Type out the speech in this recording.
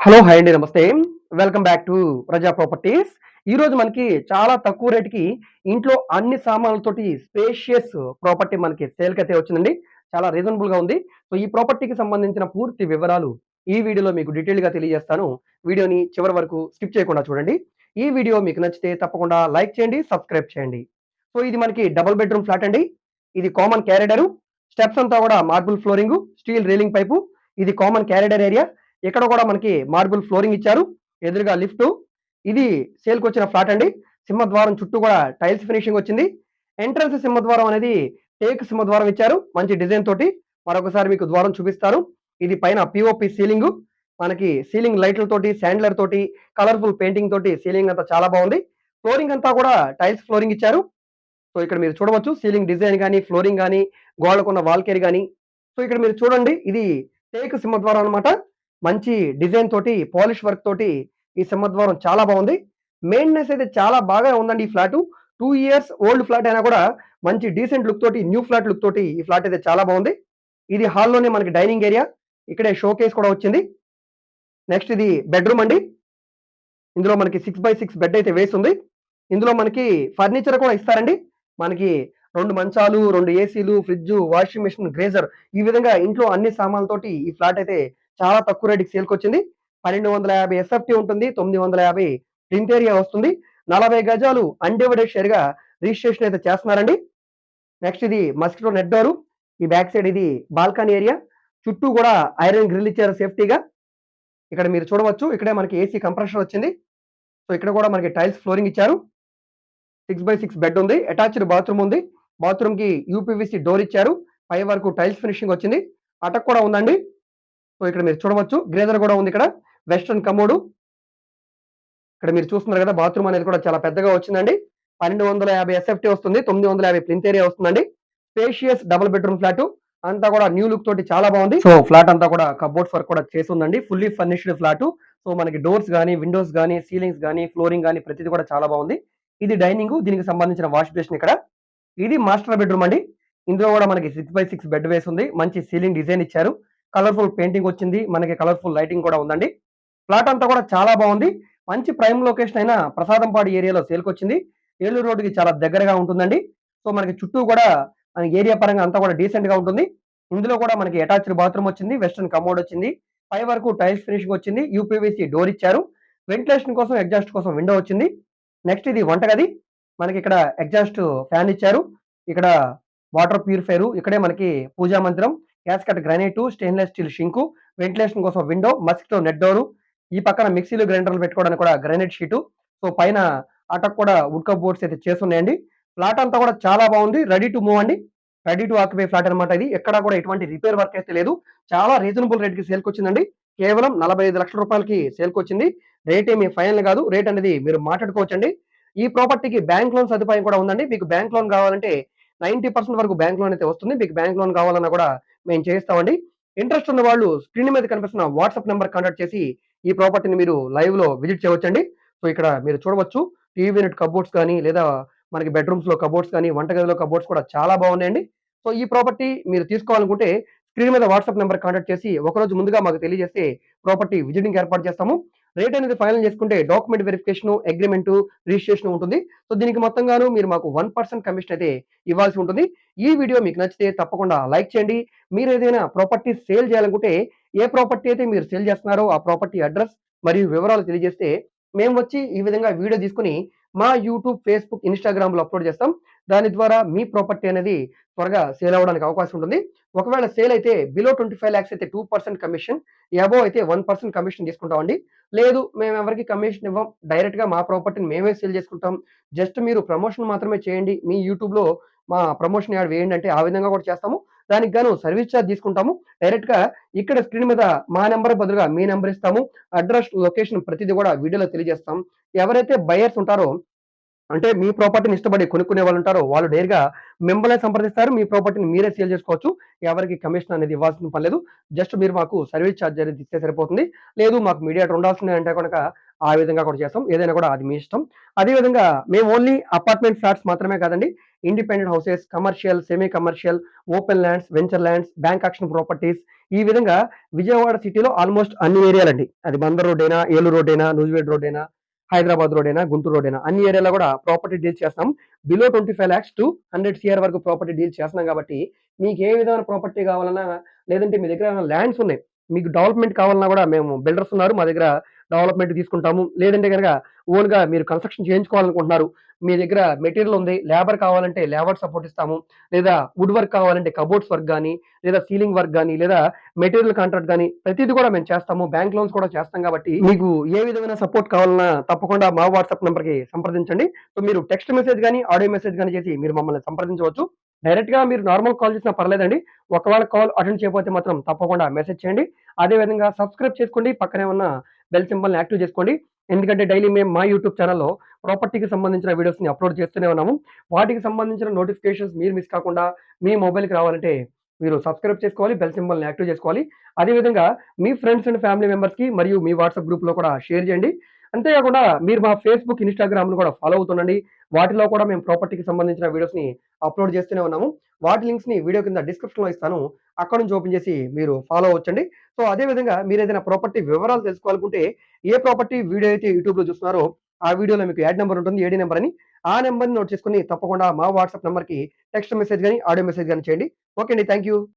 Hello hi అండి నమస్తే. Welcome back to Praja properties. ఈ రోజు మనకి చాలా తక్కువ రేటుకి ఇంట్లో అన్ని సామాన్లతోటి స్పేషియస్ ప్రాపర్టీ మనకి సేల్ అయితే వచ్చిందండి. చాలా రీజనబుల్గా ఉంది. సో ఈ ప్రాపర్టీకి సంబంధించిన పూర్తి వివరాలు ఈ వీడియోలో మీకు డీటెయిల్గా తెలియజేస్తాను. వీడియోని చివరి వరకు స్కిప్ చేయకుండా చూడండి. ఈ వీడియో మీకు నచ్చితే తప్పకుండా లైక్ చేయండి సబ్స్క్రైబ్ చేయండి. సో ఇది మనకి డబుల్ బెడ్రూమ్ ఫ్లాట్ అండి. ఇది కామన్ క్యారిడరు స్టెప్స్ అంతా కూడా marble flooring steel railing pipe ఇది కామన్ క్యారిడర్ ఏరియా ఇక్కడ కూడా మనకి మార్బుల్ ఫ్లోరింగ్ ఇచ్చారు. ఎదురుగా లిఫ్ట్ ఇది సేల్కి వచ్చిన ఫ్లాట్ అండి. సింహద్వారం చుట్టూ కూడా టైల్స్ ఫినిషింగ్ వచ్చింది. ఎంట్రన్స్ సింహద్వారం అనేది టేక్ సింహద్వారం ఇచ్చారు. మంచి డిజైన్ తోటి మరొకసారి మీకు ద్వారం చూపిస్తారు ఇది పైన పిఓపి సీలింగ్ మనకి సీలింగ్ లైట్లతోటి శాండ్లర్ తోటి కలర్ఫుల్ పెయింటింగ్ తోటి సీలింగ్ అంతా చాలా బాగుంది. ఫ్లోరింగ్ అంతా కూడా టైల్స్ ఫ్లోరింగ్ ఇచ్చారు. సో ఇక్కడ మీరు చూడవచ్చు సీలింగ్ డిజైన్ కానీ ఫ్లోరింగ్ కానీ గోడకున్న వాల్కేర్ కానీ సో ఇక్కడ మీరు చూడండి. ఇది టేక్ సింహద్వారం అన్నమాట. మంచి డిజైన్ తోటి పాలిష్ వర్క్ తోటి ఈ సింహద్వారం చాలా బాగుంది. మెయింటెనెన్స్ అయితే చాలా బాగా ఉందండి ఈ flat. Two years old flat అయినా కూడా మంచి డీసెంట్ లుక్ తోటి న్యూ ఫ్లాట్ లుక్ తోటి ఈ ఫ్లాట్ అయితే చాలా బాగుంది. ఇది హాల్లోనే మనకి డైనింగ్ ఏరియా. ఇక్కడే షో కేస్ కూడా వచ్చింది. నెక్స్ట్ ఇది బెడ్రూమ్ అండి. ఇందులో మనకి సిక్స్ బై సిక్స్ బెడ్ అయితే వేసి ఉంది ఇందులో మనకి ఫర్నిచర్ కూడా ఇస్తారండి. మనకి రెండు మంచాలు రెండు ఏసీలు ఫ్రిడ్జ్ వాషింగ్ మెషిన్ గ్రేజర్ ఈ విధంగా ఇంట్లో అన్ని సామాన్లతోటి ఈ ఫ్లాట్ అయితే చాలా తక్కువ రేటుకి సేల్కి వచ్చింది. పన్నెండు వందల యాభై ఎస్ఎఫ్టీ ఉంటుంది. తొమ్మిది వందల యాభై ప్రింట్ ఏరియా వస్తుంది. నలభై గజాలు అన్డివైడెడ్ షేర్గా రిజిస్ట్రేషన్ అయితే చేస్తున్నారండి. నెక్స్ట్ ఇది మస్కిటో నెట్ డోరు ఈ బ్యాక్ సైడ్ ఇది బాల్కనీ ఏరియా చుట్టూ కూడా ఐరన్ గ్రిల్ ఇచ్చారు సేఫ్టీగా ఇక్కడ మీరు చూడవచ్చు. ఇక్కడే మనకి ఏసీ కంప్రెషర్ వచ్చింది. సో ఇక్కడ కూడా మనకి టైల్స్ ఫ్లోరింగ్ ఇచ్చారు. సిక్స్ బై సిక్స్ బెడ్ ఉంది. అటాచ్డ్ బాత్రూమ్ ఉంది. బాత్రూమ్కి యూపీవీసీ డోర్ ఇచ్చారు. పై వరకు టైల్స్ ఫినిషింగ్ వచ్చింది. అటక్ కూడా ఉందండి. సో ఇక్కడ మీరు చూడవచ్చు గ్రేజర్ కూడా ఉంది ఇక్కడ వెస్ట్రన్ కమోడు. ఇక్కడ మీరు చూస్తున్నారు కదా బాత్రూమ్ అనేది కూడా చాలా పెద్దగా వచ్చిందండి. పన్నెండు వందల యాభై ఎస్ఎఫ్టీ వస్తుంది తొమ్మిది వందల యాభై ప్లింత్ ఏరియా వస్తుందండి. స్పేషియస్ డబుల్ బెడ్రూమ్ ఫ్లాట్ అంతా కూడా న్యూ లుక్ తోటి చాలా బాగుంది. సో ఫ్లాట్ అంతా కూడా కబోర్డ్స్ వర్క్ కూడా చేసి ఉందండి ఫుల్లీ ఫర్నిష్డ్ ఫ్లాట్ సో మనకి డోర్స్ కానీ విండోస్ కానీ సీలింగ్స్ కానీ ఫ్లోరింగ్ కానీ ప్రతిదీ కూడా చాలా బాగుంది. ఇది డైనింగ్ దీనికి సంబంధించిన వాష్ బేసిన్ ఇక్కడ. ఇది మాస్టర్ బెడ్రూమ్ అండి. ఇందులో కూడా మనకి సిక్స్ బై సిక్స్ బెడ్ వేసి ఉంది. మంచి సీలింగ్ డిజైన్ ఇచ్చారు. కలర్ఫుల్ పెయింటింగ్ వచ్చింది. మనకి కలర్ఫుల్ లైటింగ్ కూడా ఉందండి. ఫ్లాట్ అంతా కూడా చాలా బాగుంది. మంచి ప్రైమ్ లొకేషన్ అయిన ప్రసాదంపాడు ఏరియాలో సేల్కి వచ్చింది. ఏలూరు రోడ్డుకి చాలా దగ్గరగా ఉంటుందండి. సో మనకి చుట్టూ కూడా మనకి ఏరియా పరంగా అంతా కూడా డీసెంట్గా ఉంటుంది. ఇందులో కూడా మనకి అటాచ్డ్ బాత్రూమ్ వచ్చింది. వెస్టర్న్ కమోడ్ వచ్చింది. పై వరకు టైల్స్ ఫినిషింగ్ వచ్చింది. యూపీవీసీ డోర్ ఇచ్చారు. వెంటిలేషన్ కోసం ఎగ్జాస్ట్ కోసం విండో వచ్చింది. నెక్స్ట్ ఇది వంటగది. మనకి ఇక్కడ ఎగ్జాస్ట్ ఫ్యాన్ ఇచ్చారు. ఇక్కడ వాటర్ ప్యూరిఫైరు ఇక్కడే మనకి పూజా మందిరం. Gas cut granite stainless steel sink ventilation కోసం విండో మస్కిటో నెట్ డోరు ఈ పక్కన మిక్సీలు గ్రైండర్లు పెట్టుకోవడానికి కూడా గ్రానైట్ షీటు సో పైన అటక్ కూడా వుడ్ కప్ బోర్డ్స్ అయితే చేస్తున్నాయండి. ఫ్లాట్ అంతా కూడా చాలా బాగుంది. రెడీ టు మూవ్ అండి. రెడీ టు ఆక్యుపై ఫ్లాట్ అనమాట ఇది. ఎక్కడ కూడా ఎటువంటి రిపేర్ వర్క్ అయితే లేదు. చాలా రీజనబుల్ రేట్కి సేల్కి వచ్చిందండి. కేవలం నలభై ఐదు లక్షల రూపాయలకి సేల్కి వచ్చింది. రేట్ ఏమి ఫైనల్ కాదు. రేట్ అనేది మీరు మాట్లాడుకోవచ్చండి. ఈ ప్రాపర్టీకి బ్యాంక్ లోన్ సదుపాయం కూడా ఉందండి. మీకు బ్యాంక్ లోన్ కావాలంటే నైన్టీ పర్సెంట్ వరకు బ్యాంక్ లోన్ అయితే వస్తుంది. మీకు బ్యాంక్ లోన్ కావాలన్నా కూడా మేము చేయిస్తామండి ఇంట్రెస్ట్ ఉన్న వాళ్ళు స్క్రీన్ మీద కనిపిస్తున్న వాట్సాప్ నెంబర్ కాంటాక్ట్ చేసి ఈ ప్రాపర్టీని మీరు లైవ్లో విజిట్ చేయవచ్చండి. సో ఇక్కడ మీరు చూడవచ్చు. టీవీ యూనిట్ కబోర్డ్స్ కానీ లేదా మనకి బెడ్రూమ్స్లో కబోర్డ్స్ కానీ వంటగదిలో కబోర్డ్స్ కూడా చాలా బాగున్నాయండి. సో ఈ ప్రాపర్టీ మీరు తీసుకోవాలనుకుంటే స్క్రీన్ మీద వాట్సాప్ నెంబర్ కాంటాక్ట్ చేసి ఒకరోజు ముందుగా మాకు తెలియజేస్తే ప్రాపర్టీ విజిటింగ్ ఏర్పాటు చేస్తాము. రేట్ అనేది ఫైనల్ చేసుకుంటే డాక్యుమెంట్ వెరిఫికేషన్ అగ్రిమెంట్ రిజిస్ట్రేషన్ ఉంటుంది. సో దీనికి మొత్తంగాను మీరు మాకు వన్ పర్సెంట్ కమిషన్ అయితే ఇవ్వాల్సి ఉంటుంది. ఈ వీడియో మీకు నచ్చితే తప్పకుండా లైక్ చేయండి. మీరు ఏదైనా ప్రాపర్టీ సేల్ చేయాలనుకుంటే ఏ ప్రాపర్టీ అయితే మీరు సేల్ చేస్తున్నారో ఆ ప్రాపర్టీ అడ్రస్ మరియు వివరాలు తెలియజేస్తే మేము వచ్చి ఈ విధంగా వీడియో తీసుకుని మా యూట్యూబ్ ఫేస్బుక్ ఇన్స్టాగ్రామ్లో అప్లోడ్ చేస్తాం. దాని ద్వారా మీ ప్రాపర్టీ అనేది త్వరగా సేల్ అవ్వడానికి అవకాశం ఉంటుంది. ఒకవేళ సేల్ అయితే బిలో ట్వంటీ ఫైవ్ ల్యాక్స్ అయితే టూ పర్సెంట్ కమిషన్ అబో అయితే వన్ పర్సెంట్ కమిషన్ తీసుకుంటామండి. లేదు మేము ఎవరికి కమిషన్ ఇవ్వం డైరెక్ట్గా మా ప్రాపర్టీని మేమే సేల్ చేసుకుంటాం. జస్ట్ మీరు ప్రమోషన్ మాత్రమే చేయండి. మీ యూట్యూబ్లో మా ప్రమోషన్ యాడ్ వేయండి అంటే ఆ విధంగా కూడా చేస్తాము. దానికి గాను సర్వీస్ ఛార్జ్ తీసుకుంటాము. డైరెక్ట్గా ఇక్కడ స్క్రీన్ మీద మా నెంబర్ బదులుగా మీ నెంబర్ ఇస్తాము. అడ్రస్ లొకేషన్ ప్రతిదీ కూడా వీడియోలో తెలియజేస్తాం. ఎవరైతే బయర్స్ ఉంటారో అంటే మీ ప్రాపర్టీని ఇష్టపడి కొనుక్కునే వాళ్ళు ఉంటారో వాళ్ళు నేరుగా మిమ్మల్ని సంప్రదిస్తారు. మీ ప్రాపర్టీని మీరే సేల్ చేసుకోవచ్చు. ఎవరికి కమిషన్ అనేది ఇవ్వాల్సిన పని లేదు. జస్ట్ మీరు మాకు సర్వీస్ ఛార్జ్ అనేది ఇస్తే సరిపోతుంది. లేదు మాకు మీడియా ఉండాల్సిందే అంటే కనుక ఆ విధంగా కూడా చేస్తాం. ఏదైనా కూడా అది మీ ఇష్టం. అదేవిధంగా మేము ఓన్లీ అపార్ట్మెంట్ ఫ్లాట్స్ మాత్రమే కాదండి independent houses commercial semi commercial open lands venture lands bank auction properties ఈ విధంగా విజయవాడ సిటీలో ఆల్మోస్ట్ అన్ని ఏరియాలండి అది బందర్ రోడ్ అయినా ఏలూరు రోడ్ అయినా నూజివేడ్ రోడ్ అయినా హైదరాబాద్ రోడ్ అయినా గుంటూరు రోడ్ అయినా అన్ని ఏరియాలో కూడా ప్రాపర్టీ డీల్ చేస్తాం. Below twenty five lakhs to hundred CR వరకు ప్రాపర్టీ డీల్ చేస్తున్నాం కాబట్టి మీకు ఏ విధమైన ప్రాపర్టీ కావాలన్నా లేదంటే మీ దగ్గర ల్యాండ్స్ ఉన్నాయి మీకు డెవలప్మెంట్ కావాలన్నా కూడా మేము బిల్డర్స్ ఉన్నారు మా దగ్గర డెవలప్మెంట్ తీసుకుంటాము. లేదంటే కనుక ఓన్గా మీరు కన్స్ట్రక్షన్ చేయించుకోవాలనుకుంటున్నారు. మీ దగ్గర మెటీరియల్ ఉంది లేబర్ కావాలంటే లేబర్ సపోర్ట్ ఇస్తాము. లేదా వుడ్ వర్క్ కావాలంటే కబోర్డ్స్ వర్క్ కానీ లేదా సీలింగ్ వర్క్ కానీ లేదా మెటీరియల్ కాంట్రాక్ట్ కానీ ప్రతిదీ కూడా మేము చేస్తాము. బ్యాంక్ లోన్స్ కూడా చేస్తాం కాబట్టి మీకు ఏ విధమైన సపోర్ట్ కావాలన్నా తప్పకుండా మా వాట్సాప్ నెంబర్కి సంప్రదించండి. సో మీరు టెక్స్ట్ మెసేజ్ కానీ ఆడియో మెసేజ్ కానీ చేసి మీరు మమ్మల్ని సంప్రదించవచ్చు. డైరెక్ట్గా మీరు నార్మల్ కాల్ చేసినా పర్లేదండి. ఒకవేళ కాల్ అటెండ్ చేయకపోతే మాత్రం తప్పకుండా మెసేజ్ చేయండి. అదే విధంగా సబ్స్క్రైబ్ చేసుకోండి. పక్కనే ఉన్న బెల్ సింబల్ని యాక్టివ్ చేసుకోండి. ఎందుకంటే డైలీ మేము మా యూట్యూబ్ ఛానల్లో ప్రాపర్టీకి సంబంధించిన వీడియోస్ని అప్లోడ్ చేస్తూనే ఉన్నాము. వాటికి సంబంధించిన నోటిఫికేషన్స్ మీరు మిస్ కాకుండా మీ మొబైల్కి రావాలంటే మీరు సబ్స్క్రైబ్ చేసుకోవాలి బెల్ సింబల్ని యాక్టివ్ చేసుకోవాలి. అదేవిధంగా మీ ఫ్రెండ్స్ అండ్ ఫ్యామిలీ మెంబర్స్కి మరియు మీ వాట్సాప్ గ్రూప్లో కూడా షేర్ చేయండి. అంతేకాకుండా మీరు మా ఫేస్బుక్ ఇన్స్టాగ్రామ్ను కూడా ఫాలో అవుతుండండి. వాటిలో కూడా మేము ప్రాపర్టీకి సంబంధించిన వీడియోస్ని అప్లోడ్ చేస్తూనే ఉన్నాము. వాటి లింక్స్ని వీడియో కింద డిస్క్రిప్షన్లో ఇస్తాను. అక్కడ నుంచి ఓపెన్ చేసి మీరు ఫాలో అవ్వచ్చండి. సో అదే విధంగా మీరు ఏదైనా ప్రాపర్టీ వివరాలు తెలుసుకోవాలనుకుంటే ఏ ప్రాపర్టీ వీడియో అయితే యూట్యూబ్లో చూస్తున్నారో ఆ వీడియోలో మీకు యాడ్ నెంబర్ ఉంటుంది ఏడీ నెంబర్ అని. ఆ నెంబర్ని నోట్ చేసుకుని తప్పకుండా మా వాట్సాప్ నెంబర్కి టెక్స్ట్ మెసేజ్ కానీ ఆడియో మెసేజ్ కానీ చేయండి. ఓకే అండి థ్యాంక్ యూ